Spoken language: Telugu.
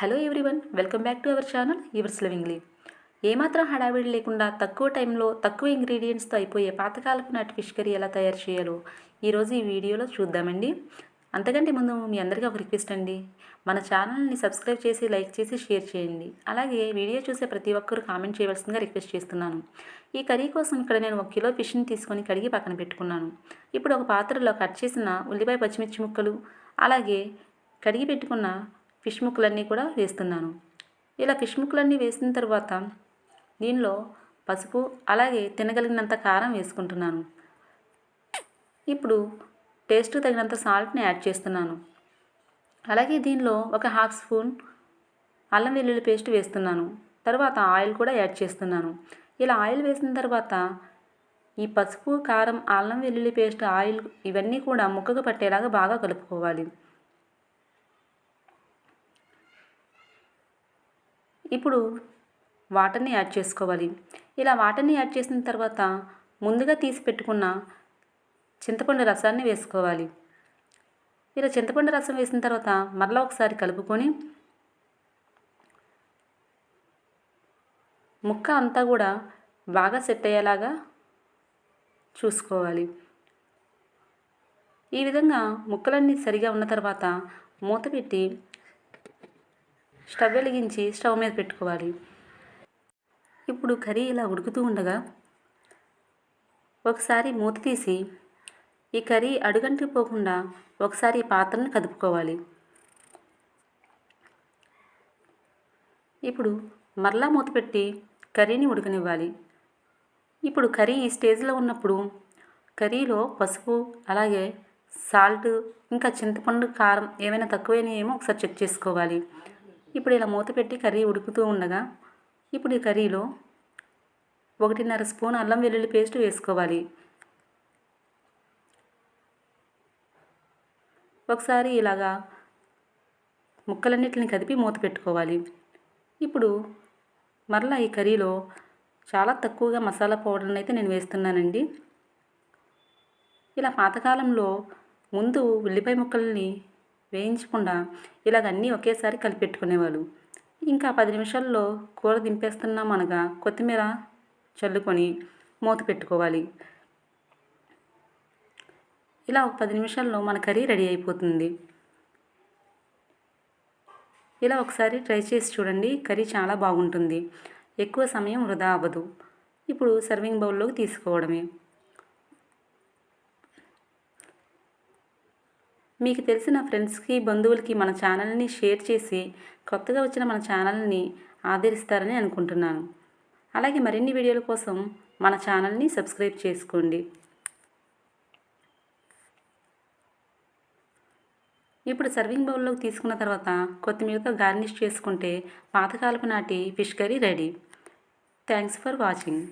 Hello everyone welcome back to our channel yours lovingly ఏమాత్రం హడావిడి లేకుండా తక్కువ టైంలో తక్కువ ఇంగ్రీడియంట్స్తో అయిపోయే పాతకాలపు నాటి ఫిష్ కర్రీ ఎలా తయారు చేయాలో ఈరోజు ఈ వీడియోలో చూద్దామండి. అంతకంటే ముందు మీ అందరికీ ఒక రిక్వెస్ట్ అండి. మన ఛానల్ని సబ్స్క్రైబ్ చేసి లైక్ చేసి షేర్ చేయండి. అలాగే వీడియో చూసే ప్రతి ఒక్కరు కామెంట్ చేయవలసిందిగా రిక్వెస్ట్ చేస్తున్నాను. ఈ కర్రీ కోసం ఇక్కడ నేను ఒక కిలో ఫిష్ని తీసుకొని కడిగి పక్కన పెట్టుకున్నాను. ఇప్పుడు ఒక పాత్రలో కట్ చేసిన ఉల్లిపాయ పచ్చిమిర్చి ముక్కలు అలాగే కడిగి పెట్టుకున్న ఫిష్ ముక్కలన్నీ కూడా వేస్తున్నాను. ఇలా ఫిష్ ముక్కలన్నీ వేసిన తర్వాత దీనిలో పసుపు అలాగే తినగలిగినంత కారం వేసుకుంటున్నాను. ఇప్పుడు టేస్ట్ తగినంత సాల్ట్ని యాడ్ చేస్తున్నాను. అలాగే దీనిలో ఒక హాఫ్ స్పూన్ అల్లం వెల్లుల్లి పేస్ట్ వేస్తున్నాను. తర్వాత ఆయిల్ కూడా యాడ్ చేస్తున్నాను. ఇలా ఆయిల్ వేసిన తర్వాత ఈ పసుపు కారం అల్లం వెల్లుల్లి పేస్ట్ ఆయిల్ ఇవన్నీ కూడా ముక్కకు పట్టేలాగా బాగా కలుపుకోవాలి. ఇప్పుడు వాటర్ని యాడ్ చేసుకోవాలి. ఇలా వాటర్ని యాడ్ చేసిన తర్వాత ముందుగా తీసి పెట్టుకున్న చింతపండు రసాన్ని వేసుకోవాలి. ఇలా చింతపండు రసం వేసిన తర్వాత మరలా ఒకసారి కలుపుకొని ముక్క అంతా కూడా బాగా సెట్ అయ్యేలాగా చూసుకోవాలి. ఈ విధంగా ముక్కలన్నీ సరిగా ఉన్న తర్వాత మూత పెట్టి స్టవ్ వెలిగించి స్టవ్ మీద పెట్టుకోవాలి. ఇప్పుడు కర్రీ ఇలా ఉడుకుతూ ఉండగా ఒకసారి మూత తీసి ఈ కర్రీ అడుగంటి పోకుండా ఒకసారి ఈ పాత్రను కదుపుకోవాలి. ఇప్పుడు మరలా మూత పెట్టి కర్రీని ఉడకనివ్వాలి. ఇప్పుడు కర్రీ ఈ స్టేజ్లో ఉన్నప్పుడు కర్రీలో పసుపు అలాగే సాల్ట్ ఇంకా చింతపండు కారం ఏమైనా తక్కువైనాయేమో ఒకసారి చెక్ చేసుకోవాలి. ఇప్పుడు ఇలా మూత పెట్టి కర్రీ ఉడుకుతూ ఉండగా ఇప్పుడు ఈ కర్రీలో ఒకటిన్నర స్పూన్ అల్లం వెల్లుల్లి పేస్ట్ వేసుకోవాలి. ఒకసారి ఇలాగా ముక్కలన్నిటిని కదిపి మూత పెట్టుకోవాలి. ఇప్పుడు మరలా ఈ కర్రీలో చాలా తక్కువగా మసాలా పౌడర్ని అయితే నేను వేస్తున్నానండి. ఇలా పాతకాలంలో ముందు ఉల్లిపాయ ముక్కల్ని వేయించకుండా ఇలాగ అన్నీ ఒకేసారి కలిపెట్టుకునేవాళ్ళు. ఇంకా పది నిమిషాల్లో కూర దింపేస్తున్నాం అనగా కొత్తిమీర చల్లుకొని మూత పెట్టుకోవాలి. ఇలా ఒక పది నిమిషాల్లో మన కర్రీ రెడీ అయిపోతుంది. ఇలా ఒకసారి ట్రై చేసి చూడండి కర్రీ చాలా బాగుంటుంది. ఎక్కువ సమయం వృధా అవ్వదు. ఇప్పుడు సర్వింగ్ బౌల్లోకి తీసుకోవడమే. మీకు తెలిసిన ఫ్రెండ్స్కి బంధువులకి మన ఛానల్ని షేర్ చేసి కొత్తగా వచ్చిన మన ఛానల్ని ఆదరిస్తారని అనుకుంటున్నాను. అలాగే మరిన్ని వీడియోల కోసం మన ఛానల్ని సబ్స్క్రైబ్ చేసుకోండి. ఇప్పుడు సర్వింగ్ బౌల్లోకి తీసుకున్న తర్వాత కొత్తిమీరతో గార్నిష్ చేసుకుంటే పాతకాలపు నాటి fish curry ready. Thanks for watching.